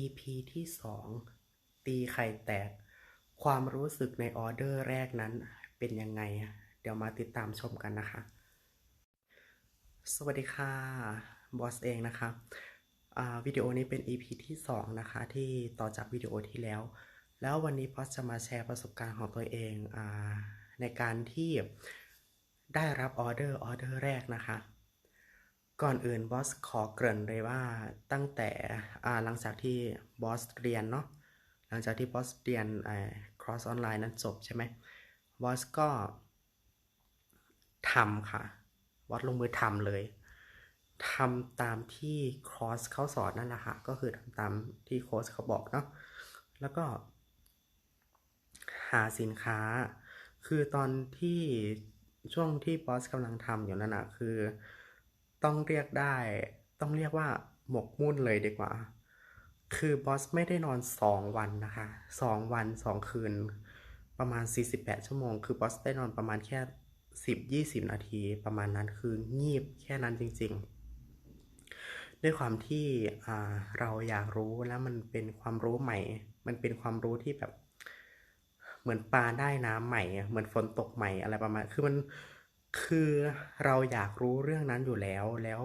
EP ที่สองตีไข่แตก ความรู้สึกในออเดอร์แรกนั้นเป็นยังไง เดี๋ยวมาติดตามชมกันนะคะ สวัสดีค่ะ บอสเองนะคะวิดีโอนี้เป็น EP ที่ 2 นะคะ ที่ต่อจากวิดีโอที่แล้ว แล้ววันนี้บอสจะมาแชร์ประสบการณ์ของตัวเองอในการที่ได้รับออเดอร์ออเดอร์แรกนะคะ ก่อนอื่นบอสขอเกริ่นเลยว่าตั้งแต่หลังจากที่บอสเรียนเนาะหลังจากที่บอสเรียนอ cross online นั้นจบใช่ไหมบอสก็ทำค่ะบอสลงมือทำเลยทำตามที่คอร์สเขาสอนนั่นแหละค่ะก็คือทำตามที่โค้ชเขาบอกเนาะแล้วก็หาสินค้า คือตอนที่ช่วงที่บอสกำลังทำอยู่นั่นอะคือ ต้องเรียกได้ ต้องเรียกว่าหมกมุ่นเลยดีกว่า คือบอสไม่ได้นอน 2 วันนะคะ 2 วัน 2 คืน ประมาณ 48 ชั่วโมง คือบอสได้นอนประมาณแค่ 10-20 นาที ประมาณนั้นคืองีบแค่นั้นจริง ๆ ด้วยความที่เราอยากรู้แล้วมันเป็นความรู้ใหม่ มันเป็นความรู้ที่แบบ เหมือนปลาได้น้ำใหม่ เหมือนฝนตกใหม่อะไรประมาณ คือมัน คือเราอยากรู้เรื่องนั้นอยู่แล้ว แล้ว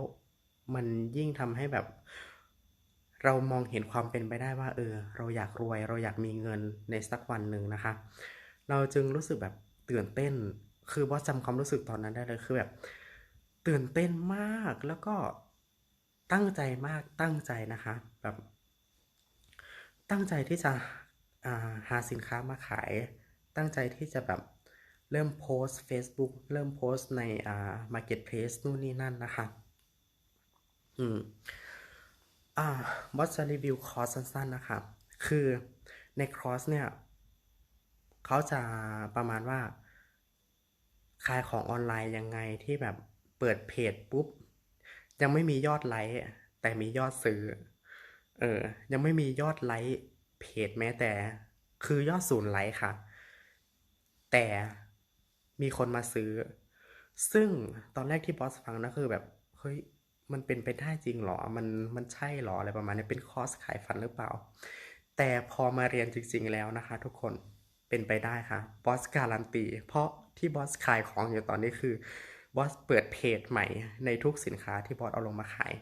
มันยิ่งทำให้แบบ เรามองเห็นความเป็นไปได้ว่า เออ เราอยากรวย เราอยากมีเงินในสักวันหนึ่งนะคะ เราจึงรู้สึกแบบตื่นเต้น คือบอสจำความรู้สึกตอนนั้นได้เลยคือแบบตื่นเต้นมากแล้วก็ตั้งใจมากตั้งใจนะคะ แบบ ตั้งใจที่จะาหาสินค้ามาขาย ตั้งใจที่จะแบบ เริ่มโพสต์ Facebook เริ่มโพสต์ในอ่า Marketplace นู่นนี่นั่นนะคะ อืม อ่าบอสจะรีวิวคอร์สสั้นๆนะครับคือในคอร์สเนี่ย เขาจะประมาณว่า ขายของออนไลน์ยังไงที่แบบเปิดเพจปุ๊บ ยังไม่มียอดไลค์แต่มียอดซื้อ เออ ยังไม่มียอดไลค์เพจแม้แต่ คือยอดศูนย์ไลค์ค่ะ แต่ มีคนมาซื้อ ซึ่งตอนแรกที่บอสฟังนะคือแบบ เฮ้ย มันเป็นไปได้จริงเหรอ มันมันใช่เหรออะไรประมาณนี้เป็นคอร์สขายฝันหรือเปล่า แต่พอมาเรียนจริง ๆ แล้วนะคะ ทุกคนเป็นไปได้ค่ะบอสการันตีเพราะที่บอสขายของอยู่ตอนนี้คือบอสเปิดเพจใหม่ในทุกสินค้าที่บอสเอาลงมาขาย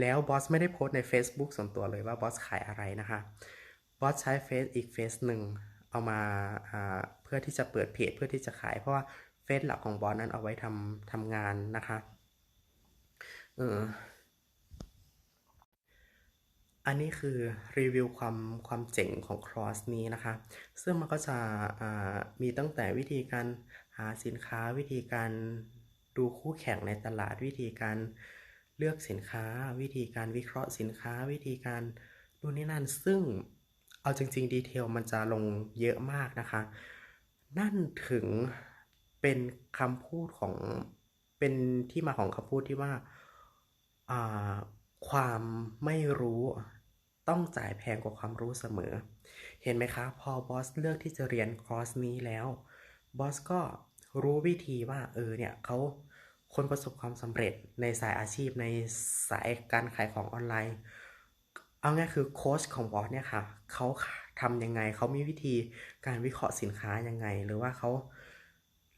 แล้วบอสไม่ได้โพสใน Facebook ส่วนตัวเลยว่าบอสขายอะไรนะคะบอสใช้เฟซอีกเฟซหนึ่ง เอามาเพื่อที่จะเปิดเพจเพื่อที่จะขาย เพราะว่าเฟซหลักของบอสนั้นเอาไว้ทำทำงานนะคะเอออันนี้คือรีวิวความความเจ๋งของครอสนี้นะคะ ซึ่งมันก็จะมีตั้งแต่วิธีการหาสินค้าวิธีการดูคู่แข่งในตลาดวิธีการเลือกสินค้า วิธีการวิเคราะห์สินค้า วิธีการนู่นนี่นั่นซึ่ง เอาจริง ๆ ดีเทลมันจะลงเยอะมากนะคะ นั่นถึงเป็นคำพูดของเป็นที่มาของคำพูดที่ว่าความไม่รู้ต้องจ่ายแพงกว่าความรู้เสมอ เห็นไหมคะ พอบอสเลือกที่จะเรียนคอร์สนี้แล้วบอสก็รู้วิธีว่าเออเนี่ยเขาคนประสบความสำเร็จในสายอาชีพในสายการขายของออนไลน์ เอาง่ายคือโค้ชของบอสเนี่ยค่ะเขาทำยังไงเขามีวิธีการวิเคราะห์สินค้ายังไง หรือว่าเขา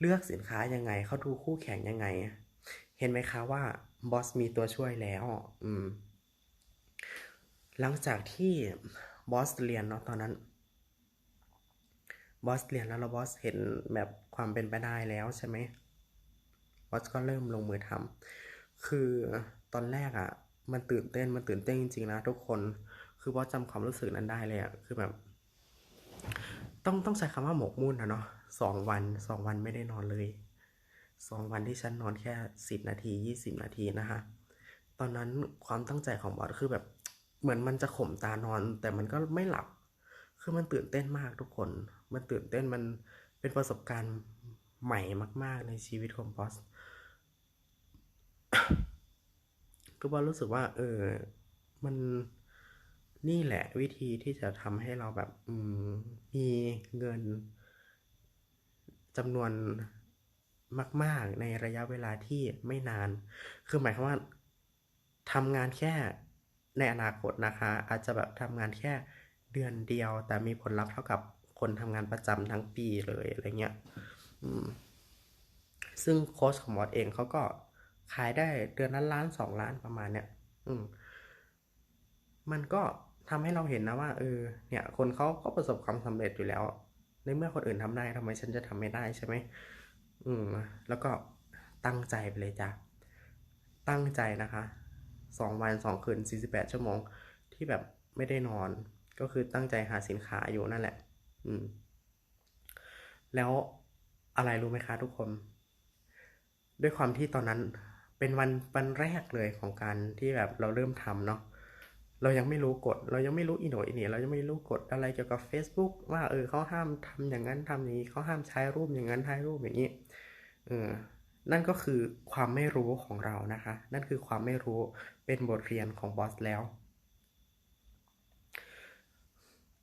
เลือกสินค้ายังไงเขาดูคู่แข่งยังไง เห็นไหมคะว่าบอสมีตัวช่วยแล้วอืมหลังจากที่บอสเรียนเนาะตอนนั้นบอสเรียนแล้วบอสเห็นแบบความเป็นไปได้แล้วใช่ไหมบอสก็เริ่มลงมือทำคือตอนแรกอะ่ะ มันตื่นเต้นมันตื่นเต้นจริงๆนะทุกคน คือบอสจำความรู้สึกนั้นได้เลยอะคือแบบ ต้องต้องใช้คำว่าหมกมุ่นนะเนาะสองวันสองวันไม่ได้นอนเลยสองวันที่ฉันนอนแค่สิบนาทียี่สิบนาทีนะคะตอนนั้นความตั้งใจของบอสคือแบบ เหมือนมันจะข่มตานอน แต่มันก็ไม่หลับ คือมันตื่นเต้นมากทุกคน มันตื่นเต้นมันเป็นประสบการณ์ใหม่มาก ๆ ในชีวิตของบอส คือบอสรู้สึกว่า เออ มันนี่แหละวิธีที่จะทำให้เราแบบอืมมีเงินจำนวนมาก ๆ ในระยะเวลาที่ไม่นาน คือหมายความว่าทำงานแค่ในอนาคตนะคะ อาจจะแบบทำงานแค่เดือนเดียว แต่มีผลลัพธ์เท่ากับคนทำงานประจำทั้งปีเลยอะไรเงี้ยซึ่งโค้ชของบอสเองเขาก็ ขายได้เดือนละล้านสองล้านประมาณเนี้ยอืม มันก็ทำให้เราเห็นนะว่าเออเนี่ย คนเขาก็ประสบความสำเร็จอยู่แล้ว ในเมื่อคนอื่นทำได้ทำไมฉันจะทำไม่ได้ใช่ไหมอืม แล้วก็ตั้งใจไปเลยจ้ะตั้งใจนะคะสองวันสองคืนสี่สิบแปดชั่วโมง ที่แบบไม่ได้นอน ก็คือตั้งใจหาสินค้าอยู่นั่นแหละ อืม แล้วอะไรรู้ไหมคะทุกคน ด้วยความที่ตอนนั้น เป็นวันวันแรกเลยของการที่แบบเราเริ่มทำเนาะเรายังไม่รู้กฎเรายังไม่รู้อีโหนอีเนี่เรายังไม่รู้กฎอะไรเกี่ยวกับ Facebook ว่าเออเขาห้ามทำอย่างนั้นทำอย่างนี้เขาห้ามใช้รูปอย่างนั้นถ่ายรูปอย่างนี้เออนั่นก็คือความไม่รู้ของเรานะคะ นั่นคือความไม่รู้เป็นบทเรียนของบอสแล้ว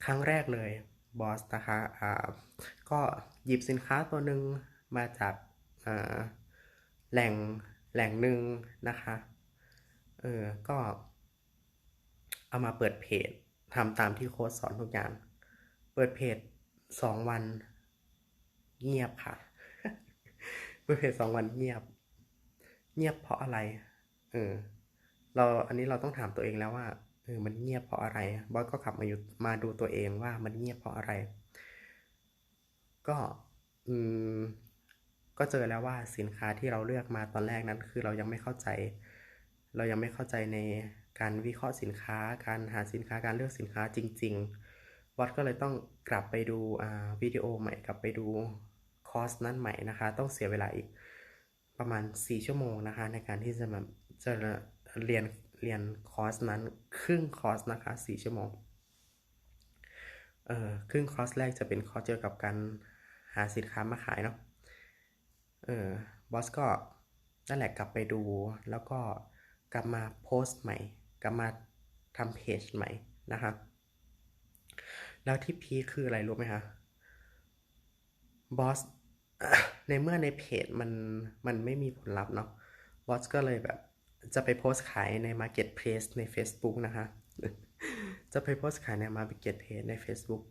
ครั้งแรกเลยบอสนะคะอ่าก็หยิบสินค้าตัวหนึ่งมาจากอ่าแหล่ง แหล่งหนึ่งนะคะเออก็ เอามาเปิดเพจทำตามที่โค้ชสอนทุกอย่าง เปิดเพจสองวันเงียบค่ะ เปิดเพจสองวันเงียบ เงียบเพราะอะไร เออ เราอันนี้เราต้องถามตัวเองแล้วว่าเออมันเงียบเพราะอะไร บอสก็ขับมาอยู่มาดูตัวเองว่ามันเงียบเพราะอะไร ก็ อืม ก็เจอแล้วว่าสินค้าที่เราเลือกมาตอนแรกนั้น คือเรายังไม่เข้าใจ เรายังไม่เข้าใจในการวิเคราะห์สินค้า การหาสินค้าการเลือกสินค้าจริง ๆ วัดก็เลยต้องกลับไปดูวิดีโอใหม่กลับไปดูคอร์สนั้นใหม่นะคะ ต้องเสียเวลาอีกประมาณ 4 ชั่วโมงนะคะ ในการที่จะมาจะเรียนเรียนคอร์สนั้นครึ่งคอร์สนะคะ 4 ชั่วโมงเอ่อครึ่งคอร์สแรกจะเป็นคอร์สเกี่ยวกับการหาสินค้ามาขายเนาะ เออบอสก็นั่นแหละกลับไปดู แล้วก็กลับมาโพสต์ใหม่ กลับมาทำเพจใหม่นะคะแล้วที่พีคคืออะไรรู้ไหมคะบอสในเมื่อในเพจมันมันไม่มีผลลัพธ์เนาะบอสก็เลยแบบจะไปโพสต์ขายใน Marketplace ใน Facebook นะคะ จะไปโพสต์ขายใน Marketplace ใน Facebook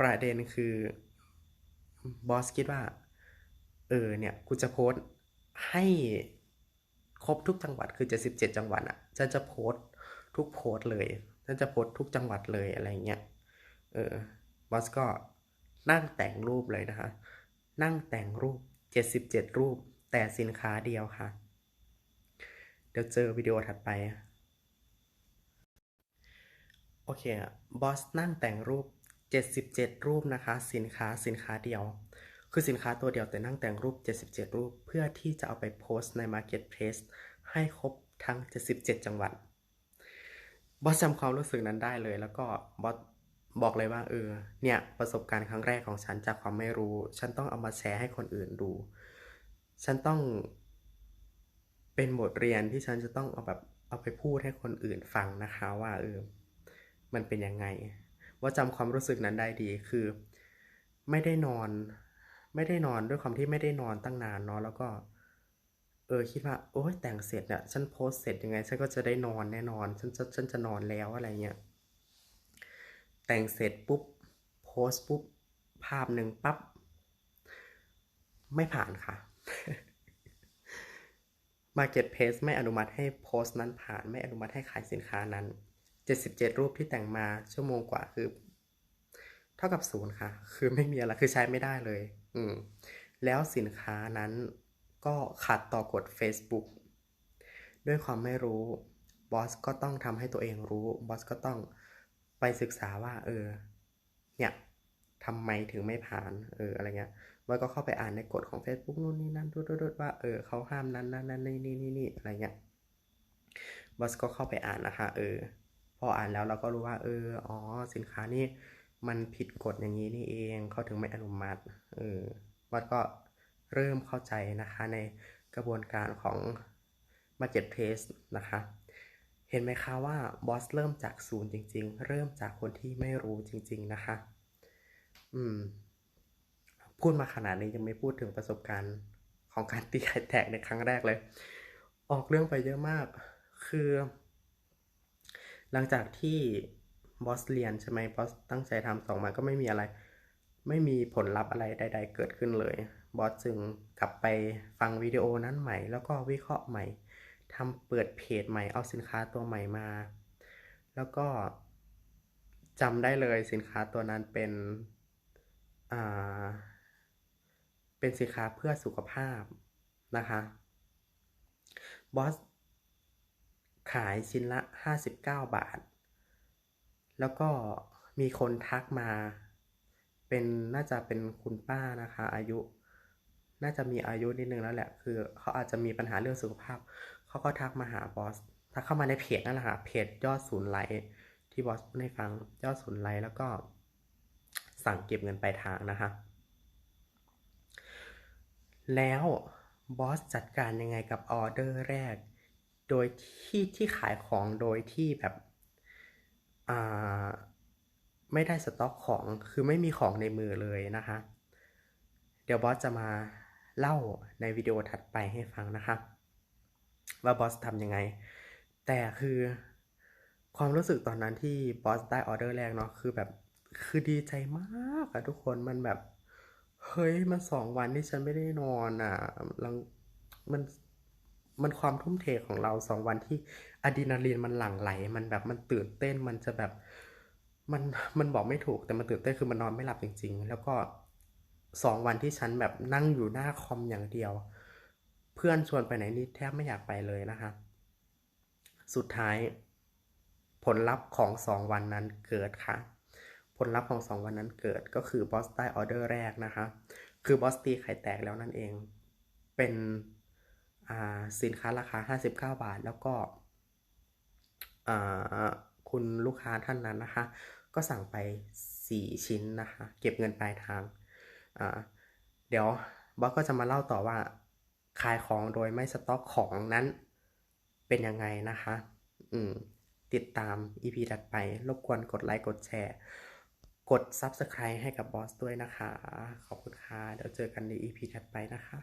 ประเด็นคือบอสคิดว่า เออเนี่ยกูจะโพสต์ให้ครบทุกจังหวัดคือ 77 จังหวัดอะฉันจะโพสต์ทุกโพสต์เลยฉันจะโพสต์ทุกจังหวัดเลยอะไรเงี้ยเออบอสก็นั่งแต่งรูปเลยนะคะ นั่งแต่งรูป 77 รูป แต่สินค้าเดียวค่ะ เดี๋ยวเจอวิดีโอถัดไป โอเคบอสนั่งแต่งรูป 77 รูปนะคะ สินค้าสินค้าเดียว คือสินค้าตัวเดียวแต่นั่งแต่งรูป 77 รูป เพื่อที่จะเอาไปโพสต์ใน Marketplace ให้ครบทั้ง 77 จังหวัด บอสจำความรู้สึกนั้นได้เลย แล้วก็บอสบอกเลยว่าเออ เนี่ย ประสบการณ์ครั้งแรกของฉันจากความไม่รู้ ฉันต้องเอามาแชร์ให้คนอื่นดู ฉันต้องเป็นบทเรียนที่ฉันจะต้องเอาแบบเอาไปพูดให้คนอื่นฟังนะคะว่าเออ มันเป็นยังไง ว่าจำความรู้สึกนั้นได้ดีคือ ไม่ได้นอน ไม่ได้นอนด้วยความที่ไม่ได้นอนตั้งนานเนาะแล้วก็ เออคิดว่า โอ้ยแต่งเสร็จอะฉันโพสเสร็จยังไง ฉันก็จะได้นอนแน่นอน ฉันจะฉันจะนอนแล้วอะไรเงี้ยแต่งเสร็จปุ๊บโพสปุ๊บภาพหนึ่งปั๊บไม่ผ่านค่ะ Marketplace ไม่อนุมัติให้โพสต์นั้นผ่านไม่อนุมัติให้ขายสินค้านั้น 77 รูปที่แต่งมาชั่วโมงกว่าคือ เท่ากับศูนย์ค่ะ คือไม่มีอะไรคือใช้ไม่ได้เลย อืมแล้วสินค้านั้นก็ขัดต่อกฎ Facebook ด้วยความไม่รู้บอสก็ต้องทำให้ตัวเองรู้บอสก็ต้องไปศึกษาว่า เออ เนี่ยทำไมถึงไม่ผ่านเอออะไรเงี้ยบอสก็เข้าไปอ่านในกฎของ Facebook นู่นนี่นั่นดูๆว่าเออเขาห้ามนั้นนั้นนั้นนี่นี่นี่นี่อะไรเงี้ยบอสก็เข้าไปอ่านนะคะ เออ พออ่านแล้วเราก็รู้ว่า เอออ๋อสินค้านี่ มันผิดกฎอย่างนี้นี่เองเขาถึงไม่อนุมัติเออบอสก็เริ่มเข้าใจนะคะในกระบวนการของ Marketplace นะคะ เห็นไหมคะว่าบอสเริ่มจากศูนย์จริง ๆ เริ่มจากคนที่ไม่รู้จริง ๆนะคะ อืม พูดมาขนาดนี้ยังไม่พูดถึงประสบการณ์ของการตีไข่แตกในครั้งแรกเลย ออกเรื่องไปเยอะมาก คือ หลังจากที่ บอสเรียนใช่ไหมบอสตั้งใจทำสองวันก็ไม่มีอะไร ไม่มีผลลัพธ์อะไรใด ๆ เกิดขึ้นเลย บอสจึงกลับไปฟังวิดีโอนั้นใหม่ แล้วก็วิเคราะห์ใหม่ทำเปิดเพจใหม่เอาสินค้าตัวใหม่มา แล้วก็จำได้เลยสินค้าตัวนั้นเป็นอ่าเป็นสินค้าเพื่อสุขภาพนะคะบอสขายชิ้นละ 59 บาท แล้วก็มีคนทักมา เป็นน่าจะเป็นคุณป้านะคะ อายุ น่าจะมีอายุนิดนึงแล้วแหละ คือเขาอาจจะมีปัญหาเรื่องสุขภาพ เขาก็ทักมาหาบอส ทักเข้ามาในเพจนั่นแหละค่ะ เพจยอดศูนย์ไลค์ที่บอสพูดให้ฟังยอดศูนย์ไลค์แล้วก็สั่งเก็บเงินปลายทางนะคะ แล้วบอสจัดการยังไงกับออเดอร์แรก โดยที่ที่ขายของโดยที่แบบ ไม่ได้สต็อกของคือไม่มีของในมือเลยนะคะ เดี๋ยวบอสจะมาเล่าในวิดีโอถัดไปให้ฟังนะคะว่าบอสทำยังไง แต่คือความรู้สึกตอนนั้นที่บอสได้ออเดอร์แรกเนาะคือแบบคือดีใจมากอะทุกคนมันแบบ เฮ้ยมันสองวันที่ฉันไม่ได้นอนอะแล้วมัน มันความทุ่มเทของเราสองวันที่อะดรีนาลีนมันหลั่งไหล มันแบบมันตื่นเต้นมันจะแบบมันมันบอกไม่ถูกแต่มันตื่นเต้นคือมันนอนไม่หลับจริง ๆ แล้วก็สองวันที่ฉันแบบนั่งอยู่หน้าคอมอย่างเดียว เพื่อนชวนไปไหนนี่แทบไม่อยากไปเลยนะคะ สุดท้าย ผลลัพธ์ของสองวันนั้นเกิดค่ะ ผลลัพธ์ของสองวันนั้นเกิดก็คือบอสได้ออเดอร์แรกนะคะ คือบอสตีไข่แตกแล้วนั่นเอง เป็น สินค้าราคา 59 บาท แล้วก็คุณลูกค้าท่านนั้นนะคะ ก็สั่งไป 4 ชิ้นนะคะ เก็บเงินปลายทางเดี๋ยวบอสก็จะมาเล่าต่อว่าขายของโดยไม่สต็อกของนั้นเป็นยังไงนะคะ อืม ติดตาม EP ถัดไป รบกวนกดไลค์ กดแชร์ กด Subscribe ให้กับบอสด้วยนะคะ ขอบคุณค่ะ เดี๋ยวเจอกันใน EP ถัดไปนะคะ